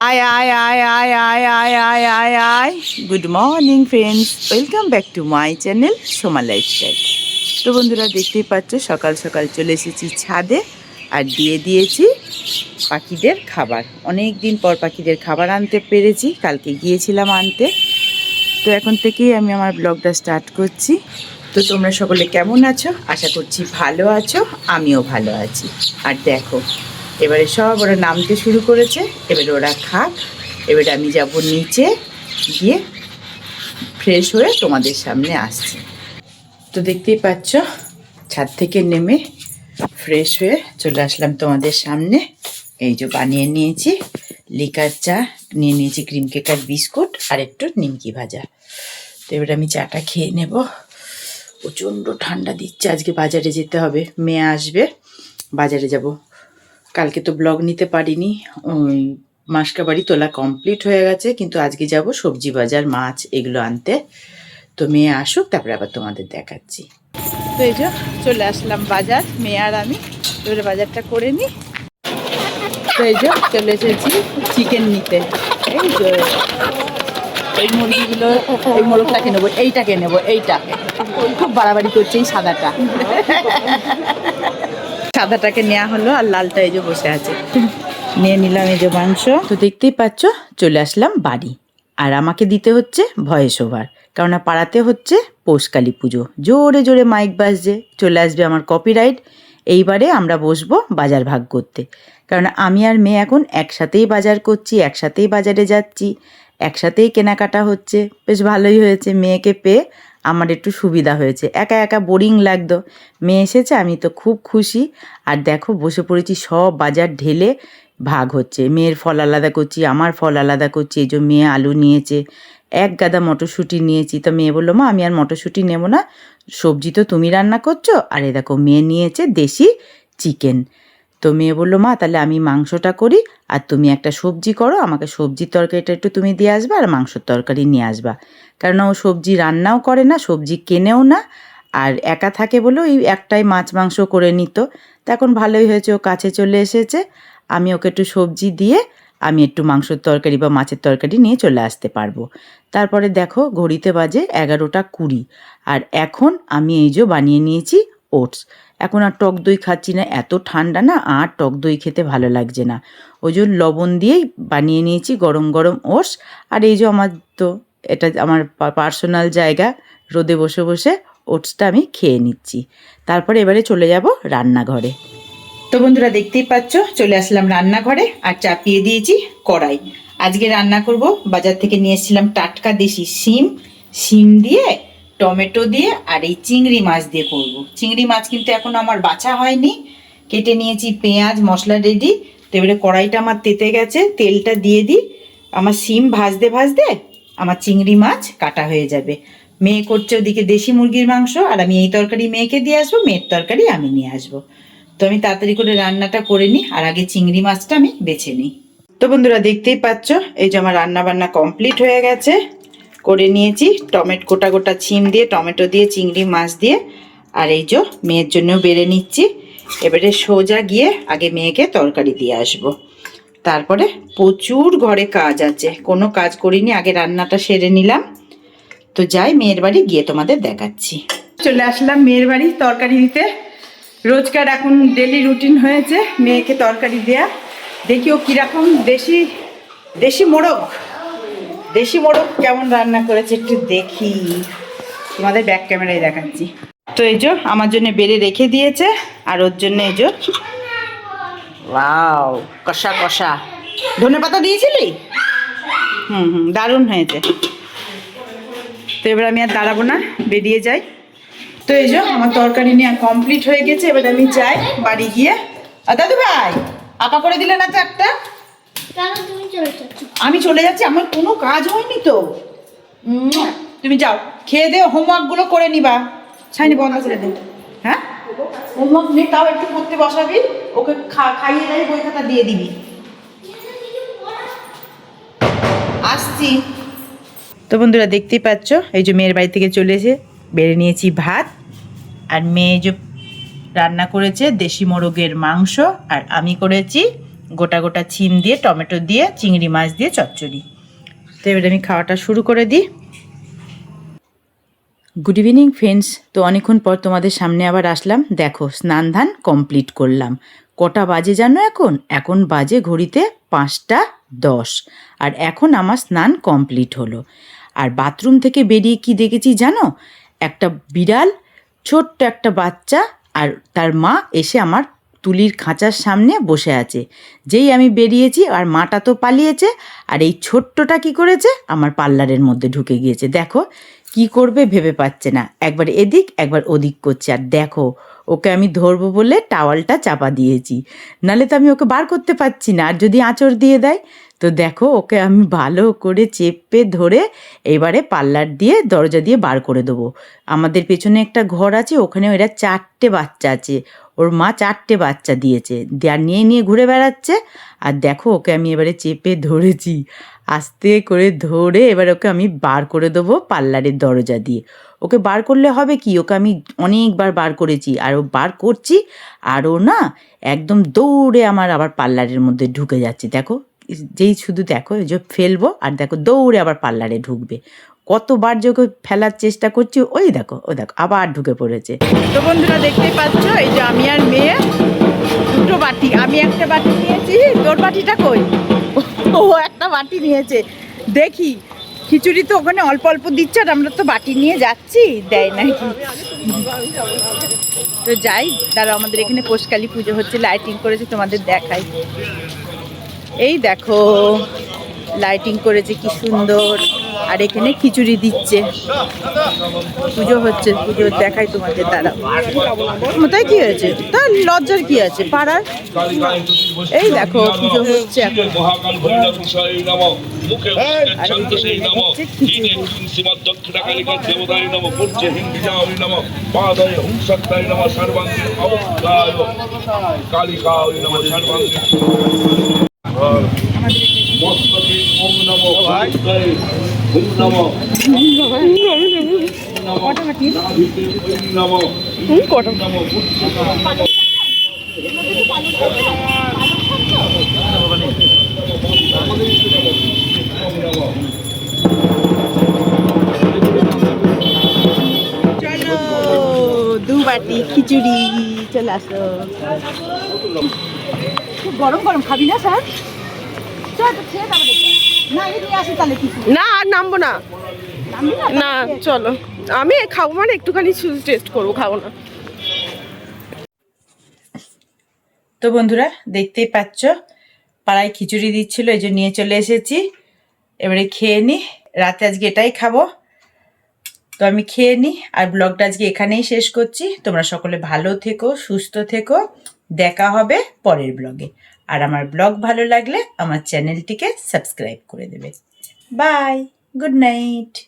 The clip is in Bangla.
আয় আয় আয় আয় আয় আয় আয় আয় আয় good morning friends welcome back to my channel Soma lifestyle তো বন্ধুরা, দেখতেই পাচ্ছ, সকাল সকাল চলে এসেছি ছাদে আর দিয়ে দিয়েছি পাখিদের খাবার। অনেক দিন পর পাখিদের খাবার আনতে পেরেছি, কালকে গিয়েছিলাম আনতে। তো এখন থেকেই আমি আমার ব্লগটা স্টার্ট করছি। তো তোমরা সকলে কেমন আছো? আশা করছি ভালো আছো, আমিও ভালো আছি। আর দেখো এবারে সব ওরা নামতে শুরু করেছে। এবারে ওরা খাক। এবারে আমি যাব নিচে গিয়ে ফ্রেশ হয়ে তোমাদের সামনে আসছি। তো দেখতেই পাচ্ছ, ছাদ থেকে নেমে ফ্রেশ হয়ে চলে আসলাম তোমাদের সামনে। এই যে বানিয়ে নিয়েছি, লিকার চা, নিয়ে নিয়েছি ক্রিম কেকার বিস্কুট আর একটু নিমকি ভাজা। তো এবারে আমি চাটা খেয়ে নেব। প্রচণ্ড ঠান্ডা দিচ্ছে, আজকে বাজারে যেতে হবে। মেয়ে আসবে, বাজারে যাব। কালকে তো ব্লগ নিতে পারিনি। ওই মাসকা বাড়ি তোলা কমপ্লিট হয়ে গেছে, কিন্তু আজকে যাব সবজি বাজার, মাছ এগুলো আনতে। তো মেয়ে আসুক, তারপরে আবার তোমাদের দেখাচ্ছি। তো এই যে চলে আসলাম বাজার, মেয়ে আর আমি। এবারে বাজারটা করে নিই তো এই যে চলে এসেছি চিকেন নিতে। এই যে এই মুরগিগুলো, এই মোরগটাকে নেব এইটাকে নেব, এইটা। খুব বাড়াবাড়ি করছে এই সাদাটা। সাদাটাকে নেওয়া হলো আর লালটা এই যে বসে আছে। নিয়ে নিলাম এই যে মাংস। তো দেখতেই পাচ্ছ, চলে আসলাম বাড়ি। আর আমাকে দিতে হচ্ছে ভয়েস ওভার কেননা পাড়াতে হচ্ছে পৌষকালী পুজো। জোরে জোরে মাইক বাজছে, চলে আসবে আমার কপিরাইট এইবারে আমরা বসবো বাজার ভাগ করতে। কারণ আমি আর মেয়ে এখন একসাথেই বাজার করছি, একসাথেই বাজারে যাচ্ছি, একসাথেই কেনাকাটা হচ্ছে। বেশ ভালোই হয়েছে মেয়েকে পেয়ে। আমার একটু সুবিধা হয়েছে। একা একা বোরিং লাগতো। মেয়ে এসেছে, আমি তো খুব খুশি। আর দেখো, বসে পড়েছি, সব বাজার ঢেলে ভাগ হচ্ছে। মেয়ের ফল আলাদা করছি, আমার ফল আলাদা করছি। এই যে মেয়ে আলু নিয়েছে, এক গাদা মটরশুঁটি নিয়েছি। তো মেয়ে বলল, মা, আমি আর মটরশুঁটি নেব না। সবজি তো তুমি রান্না করছ? আর এ দেখো, মেয়ে নিয়েছে দেশি চিকেন তো মেয়ে বলল, মা, তাহলে আমি মাংসটা করি আর তুমি একটা সবজি করো, আমাকে সবজির তরকারিটা একটু তুমি দিয়ে আসবা আর মাংসর তরকারি নিয়ে আসবা। কারণ ও সবজি রান্নাও করে না, সবজি কেনেও না আর একা থাকে বলে ওই একটাই মাছ মাংস করে নিত। তা এখন ভালোই হয়েছে, ও কাছে চলে এসেছে। আমি ওকে একটু সবজি দিয়ে আমি একটু মাংসের তরকারি বা মাছের তরকারি নিয়ে চলে আসতে পারব। তারপরে দেখো, ঘড়িতে বাজে এগারোটা কুড়ি। আর এখন আমি এই যে বানিয়ে নিয়েছি ওটস। এখন আর টক দই খাচ্ছি না, এত ঠান্ডা না, আর টক দই খেতে ভালো লাগছে না। ওই জন্য লবণ দিয়েই বানিয়ে নিয়েছি গরম গরম ওটস। আর এই যে আমার তো এটা আমার পার্সোনাল জায়গা, রোদে বসে বসে ওটসটা আমি খেয়ে নিচ্ছি। তারপরে এবারে চলে যাব রান্নাঘরে। তো বন্ধুরা দেখতেই পাচ্ছ, চলে আসলাম রান্নাঘরে আর চাপিয়ে দিয়েছি কড়াই। আজকে রান্না করব, বাজার থেকে নিয়ে এসেছিলাম টাটকা দেশি শিম। শিম দিয়ে টমেটো দিয়ে আর এই চিংড়ি মাছ দিয়ে করব। চিংড়ি মাছ কিন্তু এখন আমার বাছা হয়নি। কেটে নিয়েছি পেঁয়াজ, মশলা রেডি। তো এবারে কড়াইটা আমার তেতে গেছে, তেলটা দিয়ে দিই। আমার শিম ভাজতে ভাজতে আমার চিংড়ি মাছ কাটা হয়ে যাবে। মেয়ে করছে ওদিকে দেশি মুরগির মাংস, আর আমি এই তরকারি মেয়েকে দিয়ে আসব, মেয়ের তরকারি আমি নিয়ে আসব। তো আমি তাড়াতাড়ি করে রান্নাটা করে নিই, আর আগে চিংড়ি মাছটা আমি বেছে নিই। তো বন্ধুরা দেখতেই পাচ্ছ, এই যে আমার রান্না বান্না কমপ্লিট হয়ে গেছে। করে নিয়েছি। টমেটো, গোটা গোটা ছিম দিয়ে, টমেটো দিয়ে, চিংড়ি মাছ দিয়ে, আর এই যে মেয়ের জন্য বেড়ে নিচ্ছি। এবারে সোজা গিয়ে আগে মেয়েকে তরকারি দিয়ে আসব। তারপরে প্রচুর ঘরে কাজ আছে। কোনো কাজ করিনি, আগে রান্নাটা সেরে নিলাম। তো যাই, মেয়ের বাড়ি গিয়ে তোমাদের দেখাচ্ছি। চলে আসলাম মেয়ের বাড়ি তরকারি দিতে। রোজকার এখন ডেলি রুটিন হয়েছে, মেয়েকে তরকারি দেয়া। দেখি ও কীরকম, দেশি দেশি মোড়ক দেশি মোড়ক কেমন রান্না করেছে একটু দেখি। তোমাদের ব্যাক ক্যামেরায় দেখাচ্ছি। তো এই যে আমার জন্য বেড়ে রেখে দিয়েছে আর ওর জন্য এই যে ওয়াও কষা কষা। ধনে পাতা দিয়েছিলি? হুম হুম দারুণ হয়েছে। তো এবার আমি আর দাঁড়াবো না বেরিয়ে যাই। তো এই যে আমার তরকারি নিয়ে কমপ্লিট হয়ে গেছে এবার আমি যাই বাড়ি গিয়ে। দাদু ভাই আপা করে দিলে না চারটা কেন তুমি চলে যাচ্ছ আমি চলে যাচ্ছি, আমার কোনো কাজ হয়নি তো। তুমি যাও, খেয়ে দে হোমওয়ার্কগুলো করে নিবা। ছাইনি, বন্ধ করে দে। হ্যাঁ? হোমওয়ার্ক নেই তাও একটু করতে বসাবি, ওকে খাইয়ে দেয়, বই খাতা দিয়ে দিবি। আসছি। তো বন্ধুরা, দেখতেই পাচ্ছ, এই যে মেয়ের বাড়ি থেকে চলে এসে বেড়ে নিয়েছি ভাত, আর মেয়ে যে রান্না করেছে দেশি মোরগের মাংস, আর আমি করেছি গোটা গোটা চিম দিয়ে, টমেটো দিয়ে, চিংড়ি মাছ দিয়ে, চচ্চড়ি। তো এবারে আমি খাওয়াটা শুরু করে দিই। গুড ইভিনিং ফ্রেন্ডস তো অনেকক্ষণ পর তোমাদের সামনে আবার আসলাম। দেখো, স্নান ধান কমপ্লিট করলাম। কটা বাজে জানো এখন? এখন বাজে ঘড়িতে পাঁচটা দশ। আর এখন আমার স্নান কমপ্লিট হলো। আর বাথরুম থেকে বেরিয়ে কি দেখেছি জানো? একটা বিড়াল, ছোট্ট একটা বাচ্চা আর তার মা এসে আমার তুলির খাঁচার সামনে বসে আছে। যেই আমি বেরিয়েছি, আর মাটা তো পালিয়েছে, আর এই ছোট্টটা কি করেছে, আমার পার্লারের মধ্যে ঢুকে গিয়েছে। দেখো, কি করবে ভেবে পাচ্ছে না। একবার এদিক, একবার ওদিক করছে। আর দেখো, ওকে আমি ধরবো বলে টাওয়ালটা চাপা দিয়েছি। নালে তো আমি ওকে বার করতে পারছি না। আর যদি আঁচড় দিয়ে দেয় তো দেখো, ওকে আমি ভালো করে চেপে ধরে এবারে পার্লার দিয়ে দরজা দিয়ে বার করে দেবো। আমাদের পেছনে একটা ঘর আছে ওখানে এরা চারটে বাচ্চা আছে। ওর মা চারটে বাচ্চা দিয়েছে। দেয়ার নিয়ে নিয়ে ঘুরে বেড়াচ্ছে। আর দেখো, ওকে আমি এবারে চেপে ধরেছি। আস্তে করে ধরে এবার ওকে আমি বার করে দেবো পার্লারের দরজা দিয়ে। ওকে বার করলে হবে কি? ওকে আমি অনেকবার বার করেছি। আর ও বার করছি, আর ও না একদম দৌড়ে আমার আবার পার্লারের মধ্যে ঢুকে যাচ্ছে। দেখো যেই শুধু দেখো যে ফেলব আর দেখো দৌড়ে আবার পার্লারে ঢুকবে। কতবার যে ফেলার চেষ্টা করছি, ওই দেখো, ও দেখো, আবার ঢুকে পড়েছে। তো বন্ধুরা দেখতেই পাচ্ছ, এই যে আমি আর মেয়ে, দুটো বাটি। আমি একটা বাটি নিয়েছি, তোর বাটিটা কই? ও একটা বাটি নিয়েছে। দেখি, খিচুড়ি তো ওখানে অল্প অল্প দিচ্ছে আর আমরা তো বাটি নিয়ে যাচ্ছি, দেয় নাকি তো যাই দাঁড়া আমাদের এখানে পোষকালী পুজো হচ্ছে লাইটিং করেছে, তোমাদের দেখাই। এই দেখো লাইটিং করেছে কি সুন্দর। আর এখানে খিচুড়ি দিচ্ছে। পুজো হচ্ছে, পুজো দেখাই তোমাদের তারা কোথায় কি হয়েছে? তার লজ্জার কি আছে? পাড়ার? এই দেখো, পুজো হচ্ছে এখন। চলো দু বাটি খিচুড়ি চলে আসো। খুব গরম গরম খাবি না স্যার? চল তো খেয়ে তারপরে না আমি নিয়ে আসি তাহলে কিছু। না আর নামবো না। না? চলো। আমি খাব মানে একটুখানি শুধু টেস্ট করব খাব না। তো বন্ধুরা দেখতেই পাচ্ছ পাড়ায় খিচুড়ি দিচ্ছিল এই যে নিয়ে চলে এসেছি। এবারে খেয়ে নি রাতে আজকে এটাই খাব। তো আমি খেয়ে নিই আর ব্লগটা আজকে এখানেই শেষ করছি। তোমরা সকলে ভালো থেকো, সুস্থ থেকো। দেখা হবে পরের ব্লগে। আর আমার ব্লগ ভালো লাগলে আমার চ্যানেলটিকে সাবস্ক্রাইব করে দেবে। Bye, good night.